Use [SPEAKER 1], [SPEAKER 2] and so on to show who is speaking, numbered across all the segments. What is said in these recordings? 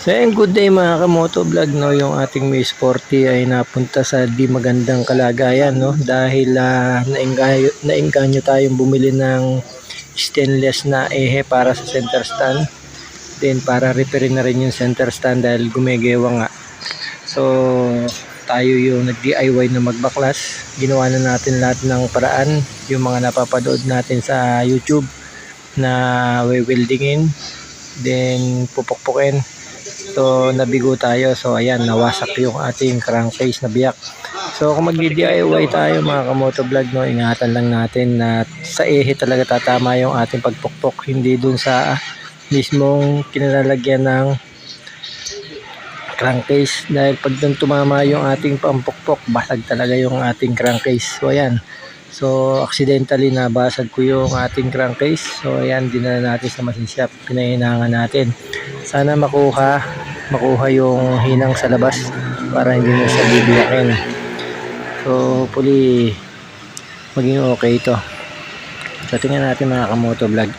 [SPEAKER 1] So ayun, good day mga kamoto vlog no, yung ating May Sporty ay napunta sa di magandang kalagayan no dahil uh, nainganyo, tayong bumili ng stainless na ehe para sa center stand. Then para repairin na rin yung center stand dahil gumegewa nga. So tayo yung nag-DIY na magbaklas. Ginawa na natin lahat ng paraan, yung mga napapanood natin sa YouTube na we-weldingin, then pupukpukin. So nabigo tayo. So ayan, nawasak yung ating crankcase na biyak. So kung mag-DIY tayo mga kamoto vlog, no, ingatan lang natin na sa ehe talaga tatama yung ating pagpukpok, hindi dun sa mismong kinalalagyan ng crankcase dahil pag dun tumama yung ating pampukpok, basag talaga yung ating crankcase. So ayan, So, accidentally nabasag ko yung ating crankcase. So, ayan, dinala natin sa machine shop. Pinahinangan natin. Sana makuha, makuha yung hinang sa labas para hindi na siya bibiyakin. So, hopefully, maging okay ito. So, tingnan natin mga kamoto vlog.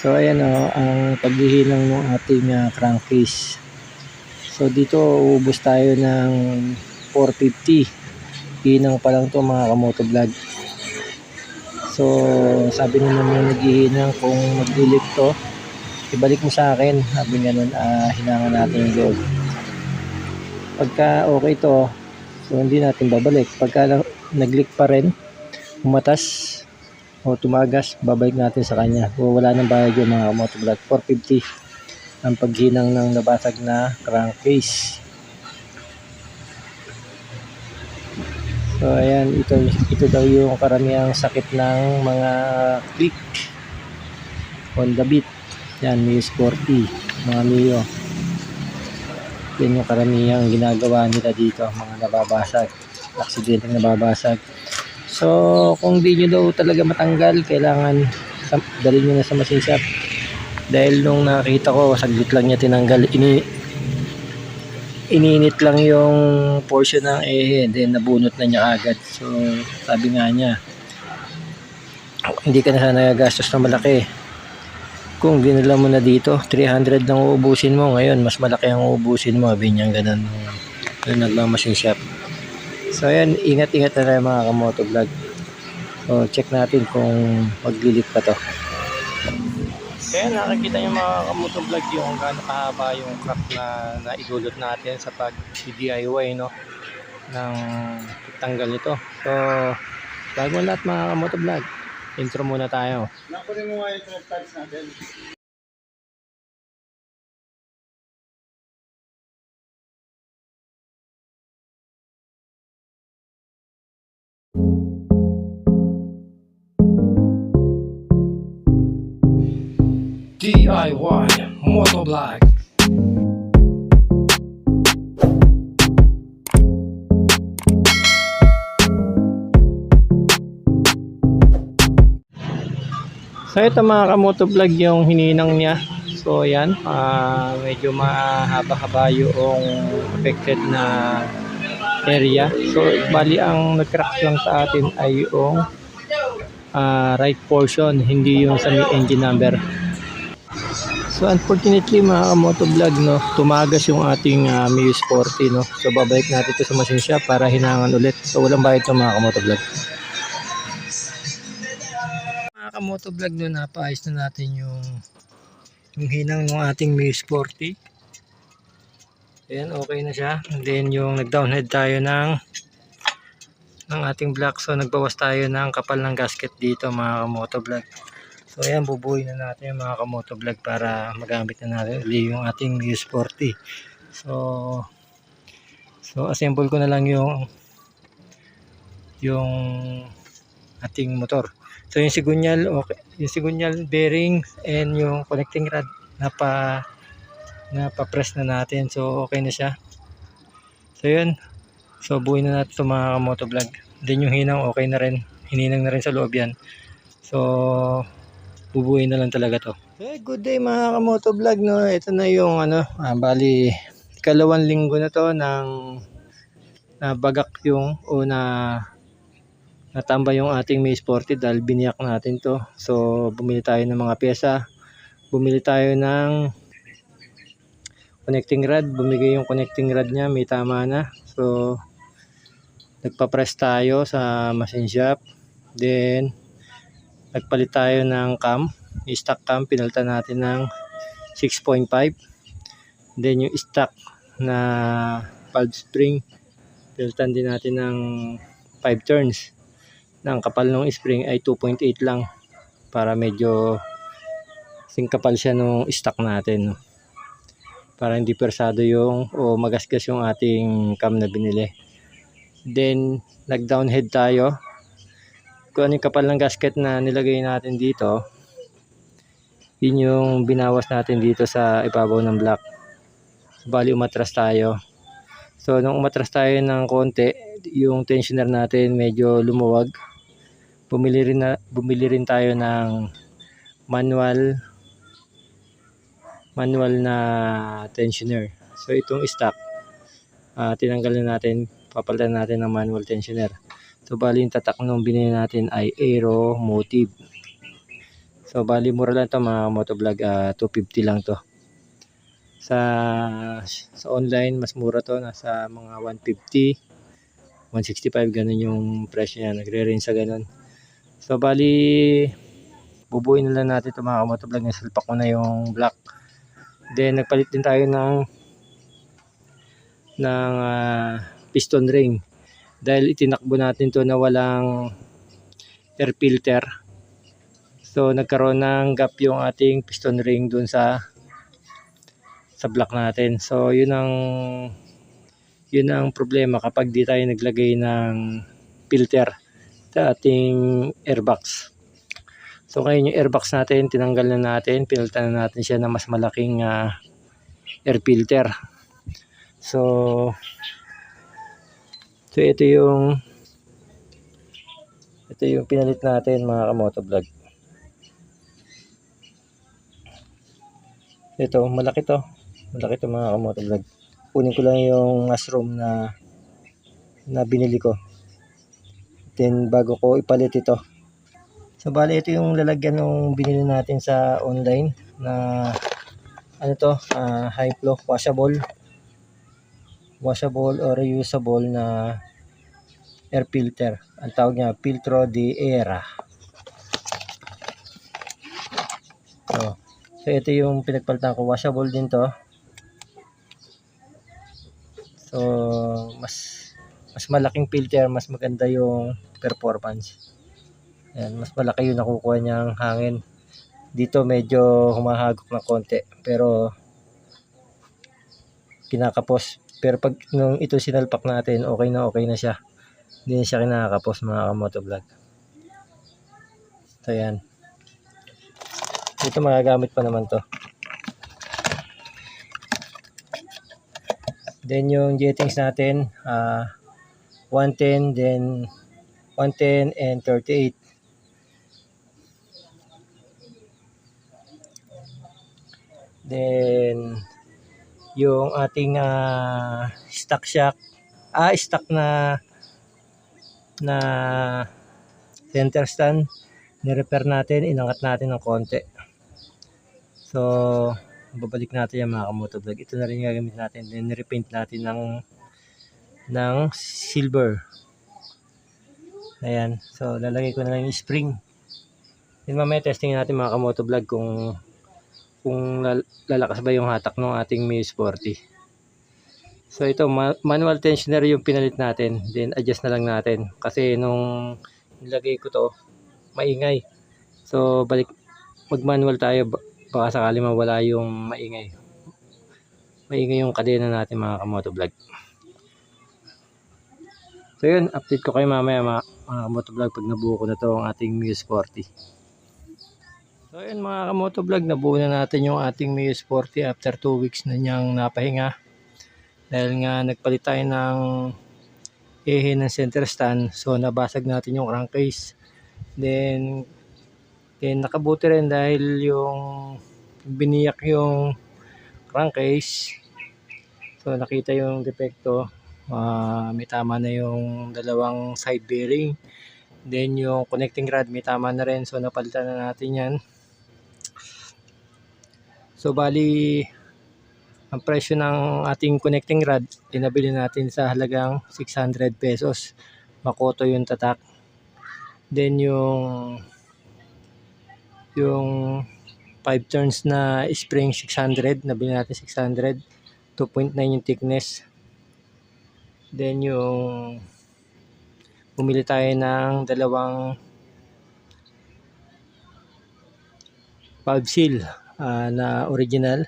[SPEAKER 1] So, ayan o, ang paghihinang ng ating uh, crankcase. So, dito ubus tayo ng 450 hinang pa lang to mga kamoto vlog. So sabi naman yung naghihinang kung maglilit to. Ibalik mo sa akin. Sabi nga nun uh, hinangan natin yung loob. Pagka okay to so hindi natin babalik. Pagka naglik pa rin umatas o tumagas babalik natin sa kanya. O wala nang bayad yung mga kamoto vlog. 450 ang paghinang ng nabasag na crankcase So ayan, ito ito daw yung karamihang sakit ng mga click Honda Beat. Yan, Mio Sporty, mga Mio. Yan yung karamihang ginagawa nila dito, mga nababasag, aksidente nababasag. So, kung di nyo daw talaga matanggal, kailangan dalhin nyo na sa machine shop. Dahil nung nakita ko, saglit lang niya tinanggal. Ini, ininit lang yung portion ng ehe then nabunot na niya agad. So sabi nga niya hindi ka na sana gastos na malaki. Kung ginala mo na dito 300 lang uubusin mo. Ngayon mas malaki ang uubusin mo. Niya ganun nung nagmamachine shop so ayan ingat ingat na tayo mga kamoto vlog. So check natin kung maglilit pa to kaya nakikita niyo mga kamoto vlog yung gaano kahaba yung crack na naidulot natin sa pag DIY no ng tanggal nito. So bago lahat mga kamoto vlog, intro muna tayo.
[SPEAKER 2] Nakunin mo nga yung 12 times natin.
[SPEAKER 1] DIY Motovlog So ito mga kamoto vlog yung hininang niya. So yan, ah, medyo mahaba-haba yung affected na area. So bali ang nag-crack lang sa atin ay yung ah, right portion, hindi yung sa engine number. So unfortunately mga kamoto vlog no, tumagas yung ating uh, Mio Sporty no. So babalik natin ito sa machine shop para hinangan ulit. So walang bayad to mga kamoto vlog. Mga kamoto vlog no, napaayos na natin yung yung hinang ng ating Mio Sporty. Ayan, okay na siya. And then yung nag-downhead tayo ng ng ating block. So nagbawas tayo ng kapal ng gasket dito mga kamoto vlog. So ayan, bubuhay na natin yung mga kamoto vlog para magamit na natin yung ating Mio Sporty. So, so assemble ko na lang yung yung ating motor. So yung sigunyal, okay, yung sigunyal bearing and yung connecting rod napa napa-press na natin. So okay na siya. So yun. So buhay na natin ito mga kamoto vlog. Then yung hinang okay na rin. Hininang na rin sa loob yan. So bubuhay na lang talaga to. Eh, good day mga kamoto vlog no. Ito na yung ano, ah, bali ikalawang linggo na to ng nabagak yung o na natamba yung ating May Sporty dahil biniyak natin to. So bumili tayo ng mga pyesa bumili tayo ng connecting rod. Bumigay yung connecting rod niya, may tama na. So, nagpa-press tayo sa machine shop. Then, nagpalit tayo ng cam. Stock cam, pinalitan natin ng 6.5. Then, yung stock na valve spring, pinalitan din natin ng 5 turns. Ang kapal ng spring ay 2.8 lang para medyo sing kapal siya nung stock natin. No? Para hindi persado yung o magasgas yung ating cam na binili. Then, nag-downhead tayo. Kung ano yung kapal ng gasket na nilagay natin dito, yun yung binawas natin dito sa ibabaw ng block. Bali, umatras tayo. So, nung umatras tayo ng konti, yung tensioner natin medyo lumuwag. Bumili rin, na, bumili rin tayo ng manual manual na tensioner. So, itong stock, ah tinanggal na natin, papalitan natin ng manual tensioner. So, bali yung tatak nung binili natin ay Aero Motive. So, bali mura lang to mga motovlog, ah 250 lang to. Sa sa online, mas mura to, nasa mga 150, 165, ganun yung presyo niya. Nagre-range sa ganun. So, bali, bubuin na lang natin ito mga motovlog. Nasalpak ko na yung black. Then, nagpalit din tayo ng ng ah, piston ring dahil itinakbo natin to na walang air filter. So nagkaroon ng gap yung ating piston ring dun sa sa block natin. So yun ang yun ang problema kapag di tayo naglagay ng filter sa ating airbox. So ngayon yung airbox natin tinanggal na natin. Pinalitan na natin siya na mas malaking ah, air filter. So So ito yung ito yung pinalit natin mga kamotovlog. Ito, malaki to. Malaki to mga kamotovlog. Kunin ko lang yung mushroom na na binili ko. Then bago ko ipalit ito. So bali ito yung lalagyan ng binili natin sa online na ano to, ah, high flow washable washable or reusable na air filter. Ang tawag niya, filtro de air. So, so ito yung pinagpalitan ko. Washable din to. So, mas mas malaking filter, mas maganda yung performance. Ayan, mas malaki yung nakukuha niyang hangin. Dito medyo humahagok ng konti. Pero, kinakapos pero pag nung ito sinalpak natin, okay na okay na siya. Hindi na siya kinakapos mga kamotovlog. So yan. Ito magagamit pa naman to. Then yung jettings natin, ah 110, then 110 and 38. Then yung ating ah, stock shock. Ah stock na na center stand. Ni-repair natin inangat natin ng konti. So babalik natin yung mga kamotovlog ito na rin gagamit natin. Then repaint natin ng ng silver. Ayan. So lalagay ko na lang yung spring. Then mamaya testing natin mga kamotovlog kung kung lal- lalakas ba yung hatak ng ating Mio Sporty. So ito, ma- manual tensioner yung pinalit natin. Then adjust na lang natin. Kasi nung nilagay ko to, maingay. So balik, mag-manual tayo. ba- Baka sakali mawala yung maingay. Maingay yung kadena natin mga kamotovlog. So yun, update ko kayo mamaya mga, mga kamotovlog pag nabuo ko na to ang ating Mio Sporty. So ayun mga kamotovlog, nabuo na natin yung ating Mio Sporty after 2 weeks na niyang napahinga. Dahil nga nagpalit tayo ng ehe ng center stand. So nabasag natin yung crankcase. Then, then nakabuti rin dahil yung biniyak yung crankcase. So nakita yung depekto. Ah, may tama na yung dalawang side bearing. Then yung connecting rod may tama na rin. So napalitan na natin yan. So bali ang presyo ng ating connecting rod tinabili natin sa halagang 600 pesos. Makoto yung tatak. Then yung yung 5 turns na spring 600, nabili natin 600. 2.9 yung thickness. Then yung bumili tayo ng dalawang valve seal ah, na original.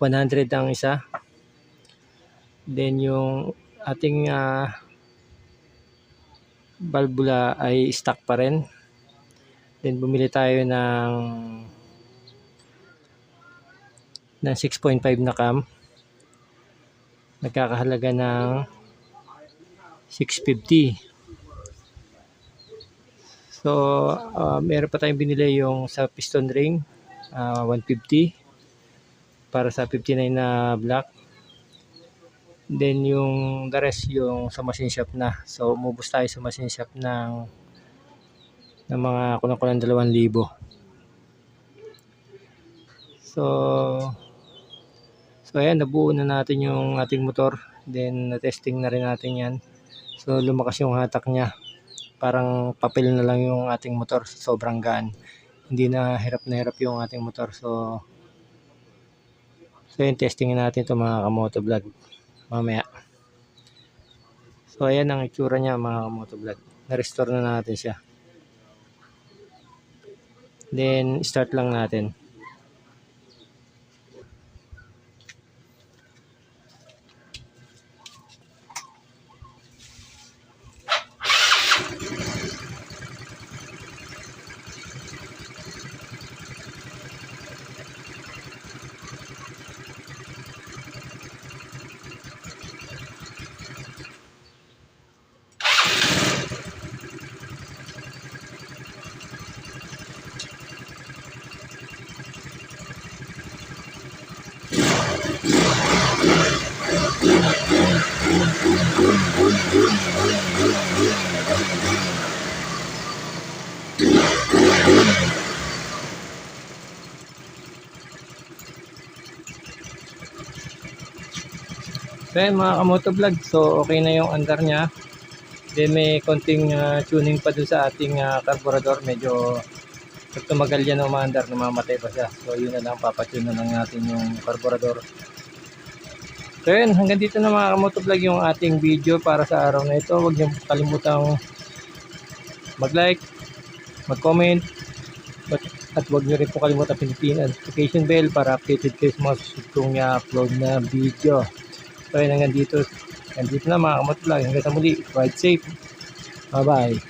[SPEAKER 1] 100 ang isa. Then yung ating ah, valvula ay stock pa rin. Then bumili tayo ng ng 6.5 na cam. Nagkakahalaga ng 650 So, uh, meron pa tayong binili yung sa piston ring, ah, 150 para sa 59 na black. Then yung the rest yung sa machine shop na. So, umubos tayo sa machine shop ng ng mga kulang-kulang 2,000. So, so ayan, nabuo na natin yung ating motor. Then, na-testing na rin natin yan. So, lumakas yung hatak niya parang papel na lang yung ating motor sobrang gaan hindi na hirap na hirap yung ating motor. So so yun testingin natin ito mga kamoto vlog mamaya. So ayan ang itsura niya mga kamoto vlog na-restore na natin siya. Then start lang natin So yun mga kamoto vlog, so okay na yung andar niya. Then may konting ah, tuning pa dun sa ating ah, carburetor, medyo pag tumagal yan umaandar, namamatay pa siya. So yun na lang, papatune na lang natin yung carburetor. So yun, hanggang dito na mga kamoto vlog yung ating video para sa araw na ito. Huwag niyo kalimutang mag-like, mag-comment, at- huwag niyo rin po kalimutan pinutin ang notification bell para updated kayo sa mga susunod kong i-upload na video. So, yun hanggang dito. Hanggang dito na mga kamoto vlog. Hanggang sa muli. Ride safe. Bye-bye.